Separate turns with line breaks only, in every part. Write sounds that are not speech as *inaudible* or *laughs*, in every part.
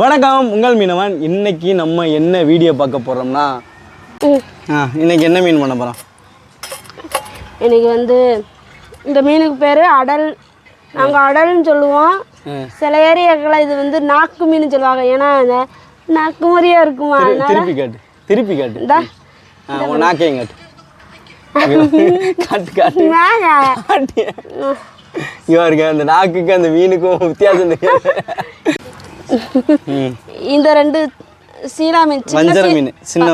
வணக்கம் உங்கள் மீனவன். இன்னைக்கு நம்ம என்ன வீடியோ பார்க்க போறோம்னா ஆ இன்னைக்கு என்ன மீன் பண்ண போறோம்?
இன்னைக்கு வந்து இந்த மீனுக்கு பேர் அடல். நாங்கள் அடல்னு சொல்லுவோம். சில ஏரியாக்களில் இது வந்து நாக்கு மீன் சொல்லுவாங்க. ஏன்னா இந்த நாக்கு மாதிரியா இருக்குமா?
திருப்பி காட்டு திருப்பி காட்டு.
இந்தா.
நாக்கையும் காட்டு. *laughs* காட்டு காட்டு. பாருங்க அந்த நாக்குக்கு அந்த மீனுக்கும் வித்தியாசம் தெரியாது. *laughs* *laughs*
இந்த ரெண்டு சீலா மீன்
வஞ்சரம் மீன் சின்ன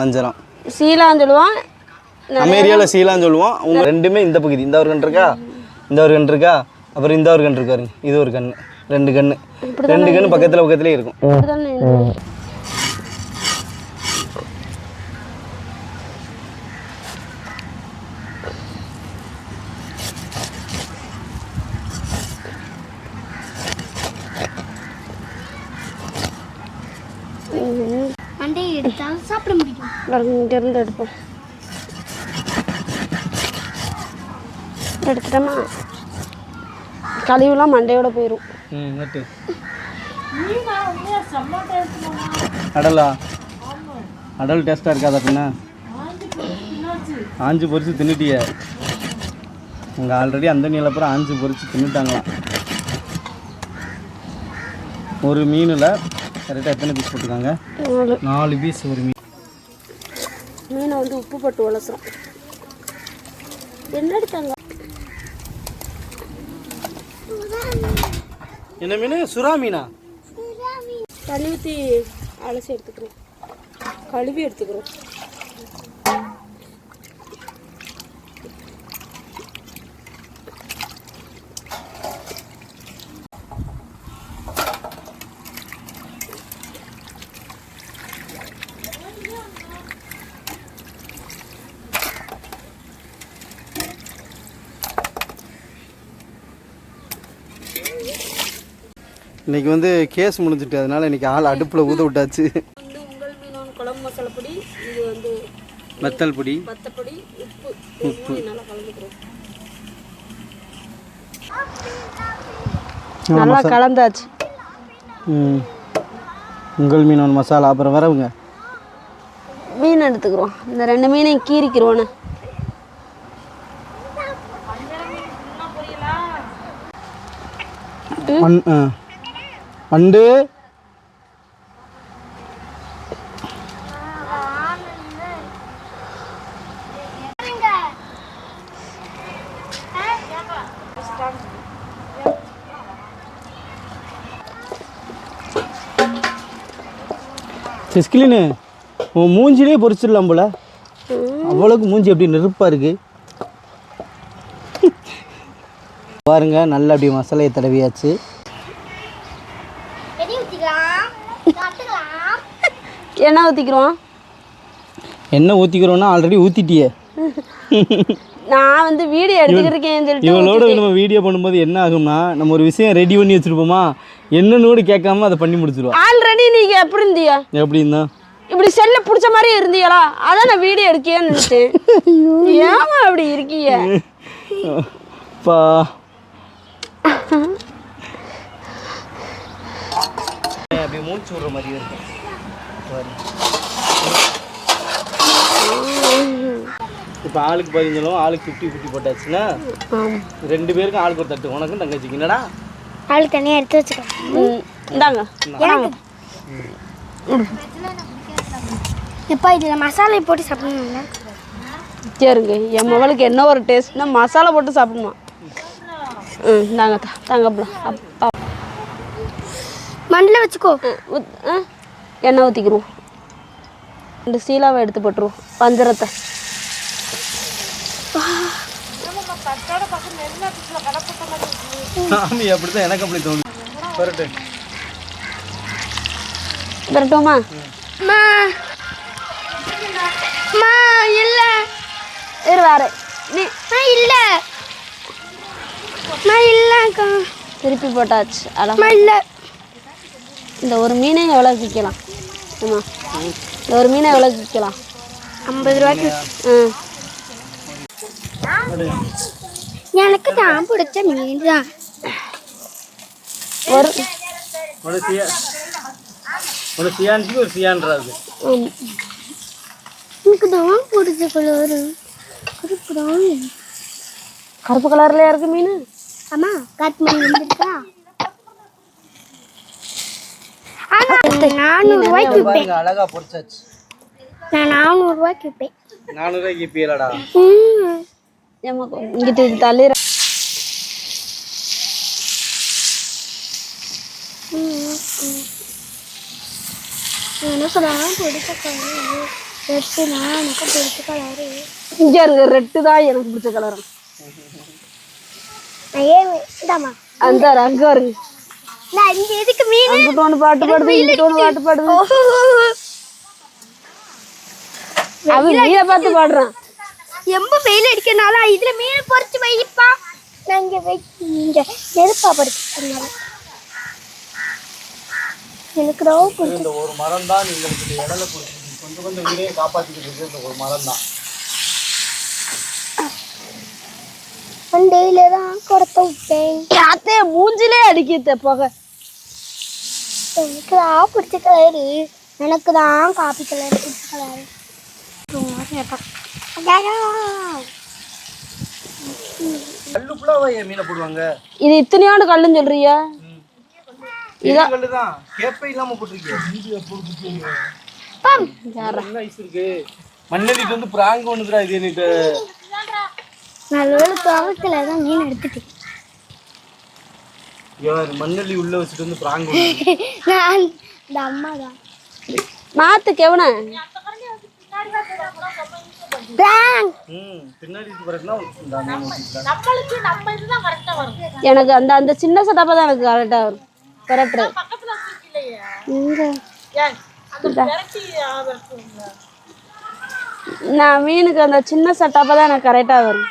வஞ்சரம்.
சீலான்னு சொல்லுவோம்.
நம்ம ஏரியாவில் சீலான்னு சொல்லுவோம். உங்க ரெண்டுமே இந்த பகுதி. இந்த ஒரு கன்று இருக்கா? இந்த ஒரு கன்று இருக்கா? அப்புறம் இந்த ஒரு கன்று இருக்காருங்க இது ஒரு கன்று. ரெண்டு கன்று. ரெண்டு கன்று பக்கத்தில் பக்கத்துலேயே இருக்கும்.
மண்டையை எடுத்தால் சாப்பிட முடியும்.
பாருங்க, இங்க இருந்து எடுப்போம். எடுத்துட்டோமா கழிவுலாம் மண்டையோட போயிடும்
ம் நட்டு அடலா அடல் டேஸ்ட்டாக இருக்காதா பின்ன? ஆஞ்சு பொரிச்சு தின்னுட்டிய. உங்கள் ஆல்ரெடி அந்த நீலப்புறம் ஆஞ்சு பொரிச்சு தின்னுட்டாங்களாம். ஒரு மீனில் கரெக்டாக எத்தனை பீஸ் போட்டுருக்காங்க?
நாலு.
பீஸ் ஒரு மீன்.
மீனை வந்து உப்பு போட்டு வளர்க்குறோம் என்ன எடுத்தாங்க?
என்ன மீன்? சுறா மீனா?
தண்ணி ஊற்றி அலசி எடுத்துக்கிறோம் கழுவி எடுத்துக்கிறோம்
இன்னைக்கு வந்து கேஸ் முடிஞ்சிட்டு அதனால இன்னைக்கு ஆள் அடுப்பில் ஊத விட்டாச்சு.
குழம்பு மசாலா பொடி இது வந்து
மெத்தல் பொடி.
வத்தப்பொடி உப்பு. உப்பு. நல்லா கலந்துக்கிறோம். நல்லா கலந்தாச்சு.
ம். உங்கள் மீன் ஒன்று மசாலா. அப்புறம் வரவுங்க.
மீன் எடுத்துக்கிறோம். இந்த ரெண்டு மீனையும் கீரிக்கிறோன்னு
மண் அண்டு. வண்டு உன் மூஞ்சிலே பொறிச்சிடலாம் போல. அவ்வளோக்கு மூஞ்சி எப்படி நெருப்பாக இருக்கு? பாருங்க நல்லா அப்படி மசாலையை தடவியாச்சு.
என்ன ஊற்றிக்கிறோம்
என்ன ஊற்றிக்கிறோன்னா ஆல்ரெடி ஊற்றிட்டியே
நான் வந்து வீடியோ எடுத்துக்கிட்டு சொல்லிட்டு
இவளோட நம்ம வீடியோ பண்ணும்போது என்ன ஆகும்னா நம்ம ஒரு விஷயம் ரெடி பண்ணி வச்சுருப்போமா? என்னன்னு கேட்காம அதை பண்ணி முடிச்சிருவோம்
ஆல்ரெடி நீங்க எப்படி இருந்தீங்க
எப்படி இருந்தா
இப்படி செல்ல பிடிச்ச மாதிரி இருந்தீங்களா அதான் நான் வீடியோ எடுக்கேன்னு நினைச்சேன். ஏமா அப்படி இருக்கீங்க
பா. அப்படி மூச்சு விடுற மாதிரி இருக்கும் இப்போ ஆளுக்கு பதினஞ்சும் ஆளுக்கு ஃபிஃப்டி ஃபிஃப்டி போட்டாச்சுன்னா. ரெண்டு பேருக்கும் ஆளுக்கு ஒரு தட்டு. உனக்கும் தங்கச்சிக்கு என்னடா?
ஆள் தனியாக எடுத்து வச்சுக்கலாம்
ம், இந்தாங்க.
எப்பா இதில் மசாலை போட்டு சாப்பிடணும்ல?
சரிங்க என் மகளுக்கு என்ன ஒரு டேஸ்ட்னா மசாலா போட்டு சாப்பிடுமா ம் இந்தாங்க தா தாங்க அப்பலாம் அப்பா.
மண்ணில் வச்சுக்கோ.
ஆ, எண்ணெய் ஊற்றிக்கிருவோம் ரெண்டு சீலாவை எடுத்து போட்டுருவோம். பஞ்சரத்தை
அப்படிதான் எனக்கு அப்படி தோணுது. பரட்டு
வரட்டுமா?
மா மா இல்லை.
இரு வேறு நீ.
மா இல்லை. மா இல்லைக்கா
திருப்பி போட்டாச்சு. அழகா
இல்லை.
இந்த ஒரு மீனை எவ்வளோ விற்கலாம்? ஆமா. இந்த ஒரு மீனை எவ்வளோ விற்கலாம்?
ஐம்பது ரூபாய்க்கு.
ம்
எனக்கு தான் பிடிச்ச மீன் தான்.
ஒரு
சியான்றாது.
எனக்கு தான் பிடிச்ச கலர் கருப்பு தான்.
கருப்பு கலர்ல இருக்கு மீன்.
அம்மா காத்மணி வந்துருக்கா நானூறு ரூபாய்க்கு விற்பேன்.
அழகா பொரிச்சாச்சு.
நான் நானூறு ரூபாய்க்கு விற்பேன் ம்.
ஏமா இங்கிட்டு தள்ளிடுற
எனக்கு தான் பிடிச்ச கலர் ரெட்டு தான் எனக்கு பிடிச்ச கலரு
இங்க இருக்க ரெட்டு தான் எனக்கு பிடிச்ச கலர்
நான் ஏன்
அந்த அங்க வருங்க அங்கிட்ட ஒன்று பாட்டு பாடுது இங்கிட்ட ஒன்று பாட்டு பாடுது. பார்த்து பாடுறான்.
எம்ப வெயில் அடிக்கிறனால இதுல மீன் பொறிச்சு வைப்பா. நான் இங்க நெருப்பா பறிச்சு எனக்கு ரொம்ப
ஒரு மரம் தான் கொஞ்சம் கொஞ்சம் உயிரையே காப்பாற்றிக்கிட்டு இருக்கு இந்த ஒரு மரம் தான்
மண்டையில தான் குடத்த விட்டேன்.
அத்தே மூஞ்சிலே அடிக்கித்த புகை.
எனக்கு தான் பிடிச்ச கலரு எனக்கு தான் காப்பி கலர் பிடிச்ச கலரு
கல்லு ஃபுல்லாக என் மீனை போடுவாங்க?
இது இத்தனையோண்டு கல்லுன்னு சொல்றியா
பெரிய கல்லு தான் கேப்பே இல்லாம போட்டிருக்கீங்க மண்ணெல்லிட்டு வந்து பிராங்க் ஒண்ணுதுடா இது
நல்ல துவக்கல தான் மீன் எடுத்துட்டேன்.
யார் மண்ணெல்லி உள்ள வச்சுட்டு வந்து பிராங்க் *laughs*
நான் இந்த அம்மா தான்.
மாத்து கெவன. எனக்கு அந்த அந்த சின்ன சட்டப்பா தான் எனக்கு கரெக்டாக வரும். கரெக்டு நான் மீனுக்கு அந்த சின்ன சட்டாப்பா தான் எனக்கு கரெக்டாக வரும்.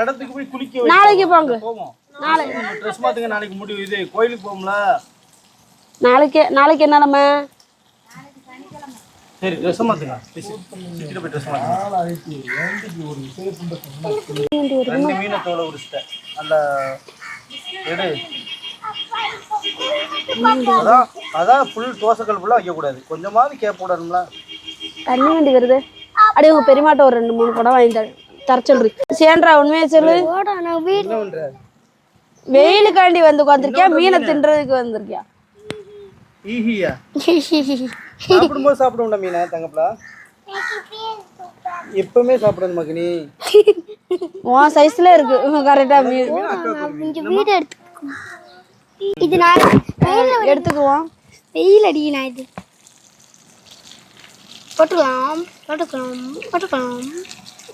இடத்துக்கு போய் குளிக்க.
நாளைக்கு போங்க.
போவோம்.
நாளைக்கு
ட்ரெஸ் மாத்துங்க நாளைக்கு முடிவு. இது கோயிலுக்கு போவோம்ல.
நாளைக்கு நாளைக்கு என்ன நம்ம?
சரி ட்ரெஸ் மாத்துங்க. சிட்டில போய் ட்ரெஸ் மாத்துங்க. ரெண்டு மீனை தோலை உரிச்சிட்டேன் நல்ல எடு. அதான் அதான் ஃபுல் தோசைக்கல் ஃபுல்லாக வைக்கக்கூடாது. கொஞ்சமாவது கேப் விடணும்ல
தண்ணி வண்டி வருது. அப்படியே பெரியமாட்ட ஒரு ரெண்டு மூணு குடம் வாங்கி தர சொல்றி. சேன்றா உண்மையை சொல்லு. வெயிலுக்காண்டி வந்து உட்காந்துருக்கியா? மீனை தின்றதுக்கு வந்திருக்கியா? *laughs*
சாப்பிடும்போது சாப்பிடுவோம்டா மீனை தங்கப்பலா. எப்பவுமே சாப்பிடணும் மகனி.
உன் சைஸ்ல இருக்கு. கரெக்டா மீன்
வீடு இது நான்
எடுத்துக்குவோம்
வெயில் அடிக்கு நான் இது. போட்டுக்கலாம். போட்டுக்கலாம். போட்டுக்கலாம்.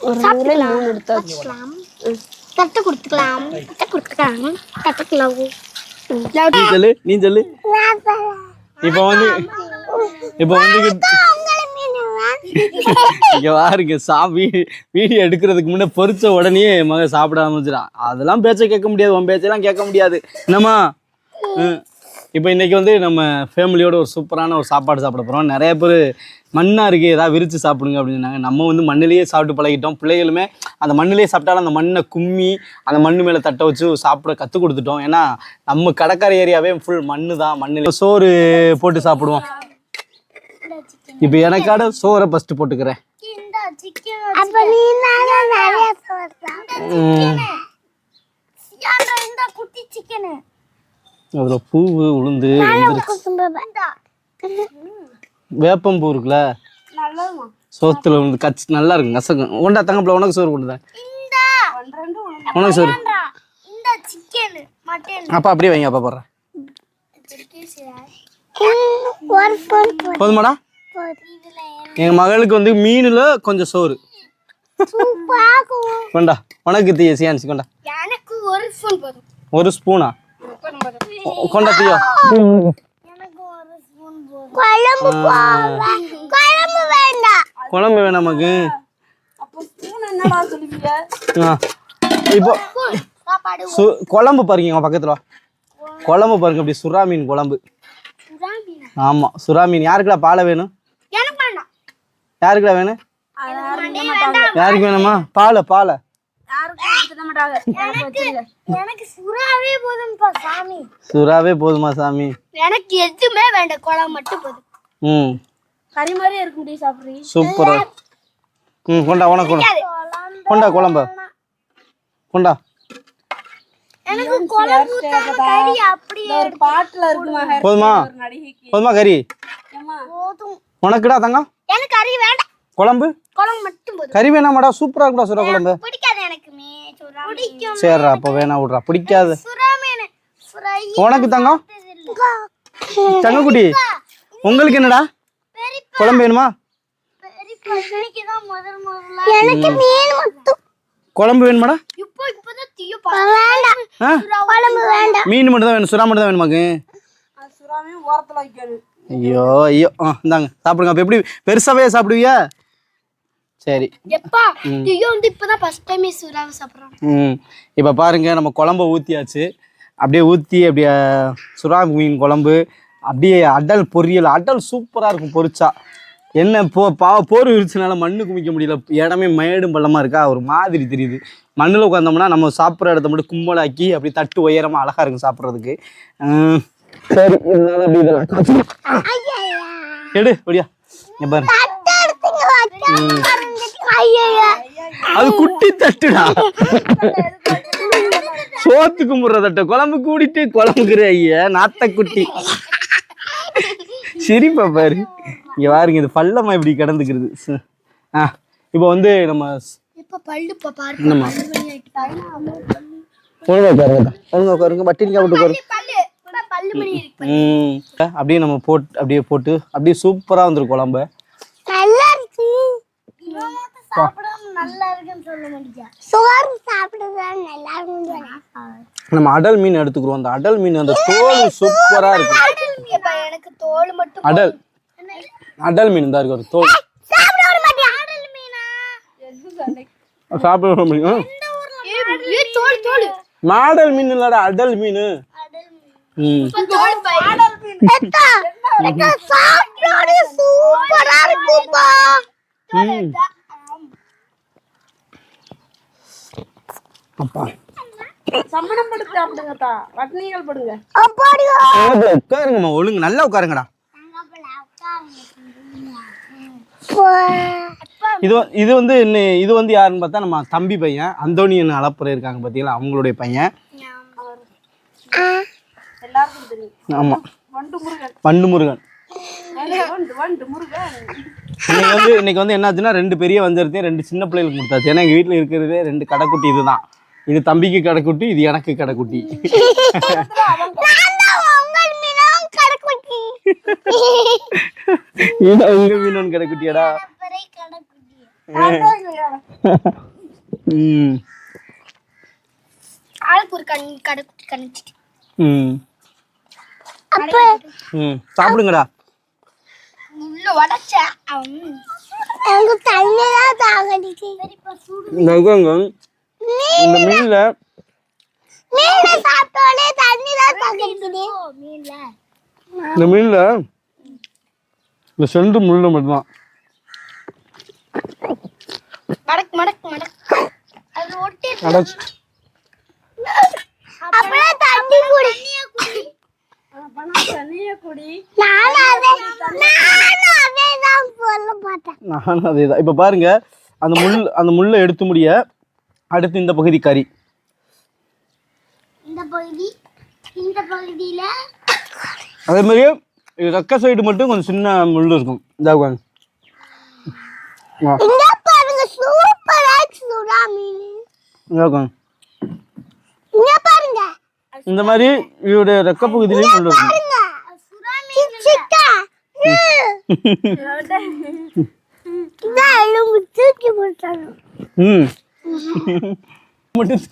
ஒரு நூறுல மூணு எடுத்தாச்சு
வச்சுக்கலாம் தட்டை கொடுத்துக்கலாம். தட்டை கொடுத்துக்கலாம். தட்டுக்கலாம்
நீ சொல்லு நீ சொல்லு. இப்போ வந்து இப்போ வந்து இங்க பாருங்க சாமி வீடியோ எடுக்கிறதுக்கு முன்னே பொரிச்ச உடனே மக சாப்பிட ஆரம்பிச்சிடான் அதெல்லாம் பேச்ச கேட்க முடியாது உன் பேச்செல்லாம் கேட்க முடியாது. என்னம்மா. இப்போ இன்னைக்கு வந்து நம்ம ஃபேமிலியோட ஒரு சூப்பரான ஒரு சாப்பாடு சாப்பிட போகிறோம் நிறைய பேர் மண்ணாக இருக்குது ஏதாவது விரித்து சாப்பிடுங்க அப்படின்னு சொன்னாங்க. நம்ம வந்து மண்ணிலேயே சாப்பிட்டு பழகிட்டோம். பிள்ளைகளுமே அந்த மண்ணிலேயே சாப்பிட்டாலும் அந்த மண்ணை கும்மி அந்த மண்ணு மேலே தட்டை வச்சு சாப்பிட கற்றுக் கொடுத்துட்டோம். ஏன்னா நம்ம கடற்கரை ஏரியாவே ஃபுல் மண்ணு தான் மண்ணில் சோறு போட்டு சாப்பிடுவோம். இப்போ எனக்காட சோறை ஃபஸ்ட்டு போட்டுக்கிறேன்.
சிக்கனு
அதில் பூவு உளுந்து எந்திரிச்சு வேப்பம்பூ இருக்குல்ல? சோத்துல வந்து கச்சி நல்லா இருக்கும் கசக்கும் உண்டா தங்கப்பில் உனக்கு சோறு கொண்டு
இந்த.
உனக்கு சோறு.
இந்த சிக்கன் மட்டன்
அப்பா அப்படியே வைங்க அப்பா போடுறேன். போதுமாடா? எங்கள் மகளுக்கு வந்து மீனில் கொஞ்சம் சோறு. கொண்டா உனக்கு தீய சியான்சி கொண்டா.
எனக்கு ஒரு ஸ்பூன்?
கொண்டா
போதும் குழம்பு குழம்பு வேண்டாம்.
குழம்பு வேணாம் நமக்கு. இப்போ குழம்பு பாருங்க எங்கள் பக்கத்தில் குழம்பு பாருங்க அப்படி சுறா மீன் குழம்பு. ஆமாம் சுறா மீன். யாருக்குடா பாலை வேணும்?
எனக்கு வேண்டாம்
யாருக்குடா வேணும்? யாருக்கு வேணுமா? பாலை பாலை.
எனக்கு சுறாவே போதும்ப்பா சாமி.
சுறாவே போதுமா சாமி?
எனக்கு எதுவுமே வேண்டாம் குழம்பு மட்டும் போதும்.
ம்.
கறி மாதிரியே இருக்க முடியும் சாப்பிட்றீங்க
சூப்பரா ம் கொண்டா உனக்கு கொண்டா. கொண்டா குழம்ப. கொண்டா.
எனக்கு குழம்பு கறி அப்படியே
ஒரு பாட்டில் இருக்குமா
போதுமா? போதுமா கறி?
போதும்.
உனக்குடா தங்கம்?
எனக்கு கறி வேண்டாம்.
குழம்பு?
குழம்பு மட்டும் போதும்.
கறி வேணாமாடா சூப்பரா இருக்குடா சுறா குழம்பு.
பிடிக்காது. பிடிக்கும்.
சரிடா அப்போ வேணா விட்றா. பிடிக்காது.
சுறா மீன் சுறா
உனக்கு தங்கம்? தங்கக்குட்டி உங்களுக்கு என்னடா? குழம்பு வேணுமா?
முதல் முதல்ல எனக்கு மீன் மட்டும்
குழம்பு வேணுமாடா?
இப்போ இப்பதான் தீய வேண்டாம்.
ஆ?
குழம்பு வேண்டாம்.
மீன் மட்டும் தான் வேணும். சுறா மட்டும் தான் வேணுமாக்கு ஐயோ ஐயோ. ஆ இந்தாங்க. சாப்பிடுங்க. அப்போ எப்படி? பெருசாவே சாப்பிடுவியா? சரி.
எப்பா தீயோ வந்து இப்பதான் ஃபர்ஸ்ட் டைம் சுறாவை சாப்பிடுறோம்.
ம். இப்போ பாருங்க நம்ம குழம்ப ஊற்றியாச்சு அப்படியே ஊற்றி அப்படியே சுறா மீன் குழம்பு அப்படியே அடல் பொரியல் அடல் சூப்பராக இருக்கும் பொரிச்சா. என்ன போ பா போர் விரிச்சனால மண்ணு குமிக்க முடியல. இடமே மேடும் பள்ளமாக இருக்கா? ஒரு மாதிரி தெரியுது. மண்ணில் உட்காந்தோம்னா நம்ம சாப்பிட்ற இடத்த மட்டும் கும்பலாக்கி அப்படி தட்டு உயரமாக அழகாக இருக்கும் சாப்பிட்றதுக்கு. சரி இருந்தாலும் அப்படி இதெல்லாம் எடு அப்படியா பாரு. அது குட்டி தட்டுடா. சோத்து கும்பிடுற தட்டை. குழம்பு கூடிட்டு குழம்புக்குற ஐயா நாத்த குட்டி. சிரிப்பா பாரு. இங்க பாருங்க இது பள்ளமா இப்படி கிடந்துக்கிறது. ஆ இப்போ வந்து நம்ம என்னம்மா? ஒழுங்கா உட்காருங்க ஒழுங்கா உட்காருங்க. பட்டினிக்கா போட்டு உட்காரு.
பல்லு இப்ப பல்லு மணி இருக்கு
ம். அப்படியே நம்ம போட்டு அப்படியே போட்டு அப்படியே சூப்பரா வந்துரும் குழம்பு
நல்லா இருக்கு இவன் மட்டும் சாப்பிடாம நல்லா இருக்குன்னு சொல்ல முடியா சோறு சாப்பிடுறது நல்லா இருக்குன்னு
நம்ம அடல் மீன் எடுத்துக்கிறோம். அந்த அடல் மீன் அந்த தோல் சூப்பரா இருக்கும்
எனக்கு தோல் மட்டும்
அடல் அடல் மீன் தான் இருக்கு ஒரு தோல்.
சாப்பிட
முடியும்?
ஏ தோல் தோல்.
மாடல் மீன் இல்லடா அடல் மீன். ம்.
சூப்பரா இருக்குப்பா
அப்பா.
சம்மணம் படுத்து சாப்பிடுங்கத்தா வட்னிகள் படுங்க.
அப்பாடியா.
உட்காருங்கம்மா ஒழுங்கு நல்லா உட்காருங்கடா. இது இது வந்து என்ன இது வந்து யாருன்னு பார்த்தா நம்ம தம்பி பையன் அந்தோனியன் அளப்புற இருக்காங்க பார்த்தீங்களா? அவங்களுடைய பையன். ஆமா.
வண்டு முருகன்.
இன்னைக்கு வந்து இன்னைக்கு வந்து என்னாச்சுன்னா ரெண்டு பெரிய வஞ்சரத்தையும் ரெண்டு சின்ன பிள்ளைகளுக்கு கொடுத்தாச்சு. ஏன்னா எங்கள் வீட்டில் இருக்கிறதே ரெண்டு கடைக்குட்டி இதுதான். இது தம்பிக்கு கடைக்குட்டி இது எனக்கு கடைக்குட்டி இது உங்க மீனோன் கடைக்குட்டியாடா ம். சாப்பிடுங்கடா.
உள்ள
இந்த மீன்ல
மீன் சாப்பிட்டோடனே தண்ணி தான் தாகடிக்குது மீன்ல.
இந்த மீன்ல இந்த செண்டு முள்ளு மட்டும்தான்.
மடக்கு மடக்கு மடக்கு. அது ஒட்டி
அடைச்சு.
அப்புறம் தண்ணி குடி. நானும் அதே தான்
இப்போ பாருங்க அந்த முள் அந்த முள்ளை எடுத்து முடிய அடுத்து இந்த பகுதி கறி.
இந்த பகுதி இந்த பகுதியில
அதே மாதிரி இது ரெக்க சைடு மட்டும் கொஞ்சம் சின்ன முள் இருக்கும். இந்த உட்காந்து
இங்க பாருங்க சூப்பரா சுறா மீன்.
இந்த உட்காந்து
இங்க பாருங்க.
இந்த மாதிரி இவருடைய ரெக்க பகுதியிலையும் முள் இருக்கும். ம். *laughs* மட்டும்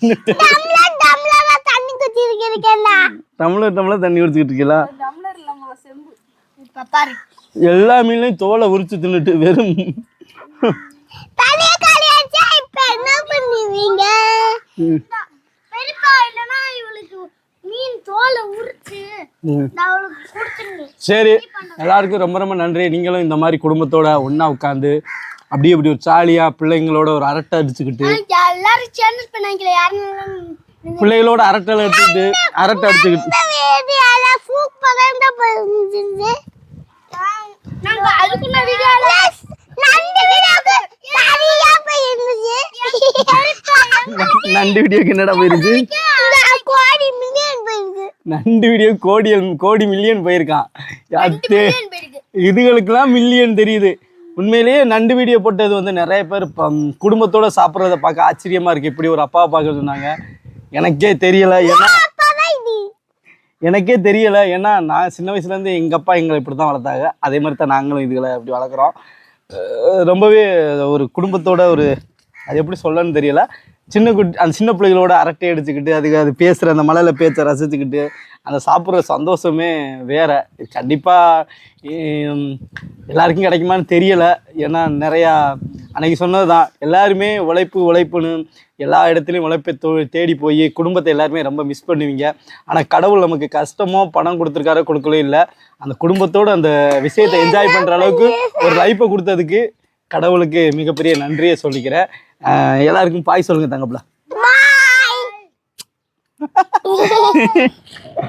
டம்ளர் டம்ளரா தண்ணி இப்ப பாரு
எல்லா மீன்லையும் தோலை உரிச்சு தின்னுட்டு வெறும் *laughs* சரி எல்லாருக்கும் ரொம்ப ரொம்ப நன்றி. நீங்களும் இந்த மாதிரி குடும்பத்தோட ஒன்றா உட்காந்து அப்படியே இப்படி ஒரு ஜாலியாக பிள்ளைங்களோட ஒரு அரட்டை அடிச்சுக்கிட்டு
எல்லாரும் பண்ணாங்களே
பிள்ளைகளோட அரட்டை அடிச்சுக்கிட்டு அரட்டை அடிச்சுக்கிட்டு.
நாங்க அதுக்குள்ள வீடியோல நண்டு வீடியோக்கு
என்னடா போயிருச்சு
இந்த கோடி மில்லியன் போயிருக்கு.
நண்டு வீடியோ கோடி கோடி மில்லியன் போயிருக்கான். இதுகளுக்கெல்லாம் மில்லியன் தெரியுது. உண்மையிலேயே நண்டு வீடியோ போட்டது வந்து நிறைய பேர் குடும்பத்தோட சாப்பிட்றத பார்க்க ஆச்சரியமா இருக்கு. இப்படி ஒரு அப்பாவை பார்க்க சொன்னாங்க. எனக்கே தெரியல. ஏன்னா எனக்கே தெரியல. ஏன்னா நான் சின்ன வயசுலேருந்து எங்கள் அப்பா எங்களை இப்படி தான் வளர்த்தாங்க. அதே மாதிரி தான் நாங்களும் இதுகளை இப்படி வளர்க்குறோம். ரொம்பவே ஒரு குடும்பத்தோட ஒரு அது எப்படி சொல்லன்னு தெரியல. சின்ன குட்டி அந்த சின்ன பிள்ளைகளோட அரட்டை அடிச்சுக்கிட்டு அதுக்கு அது பேசுகிற அந்த மலையில் பேச்சை ரசிச்சுக்கிட்டு அந்த சாப்பிட்ற சந்தோஷமே வேற. கண்டிப்பாக எல்லாருக்கும் கிடைக்குமான்னு தெரியலை. ஏன்னா நிறையா அன்னைக்கு சொன்னது தான் எல்லாருமே உழைப்பு உழைப்புன்னு எல்லா இடத்துலையும் உழைப்பை தோ தேடி போய் குடும்பத்தை எல்லாருமே ரொம்ப மிஸ் பண்ணுவீங்க. ஆனால் கடவுள் நமக்கு கஷ்டமோ பணம் கொடுத்துருக்காரோ கொடுக்கவே இல்லை. அந்த குடும்பத்தோடு அந்த விஷயத்தை என்ஜாய் பண்ணுற அளவுக்கு ஒரு லைஃப்பை கொடுத்ததுக்கு கடவுளுக்கு மிகப்பெரிய நன்றியை சொல்லிக்கிறேன். எல்லாருக்கும் பாய் சொல்லுங்க தங்கப்பில் *laughs*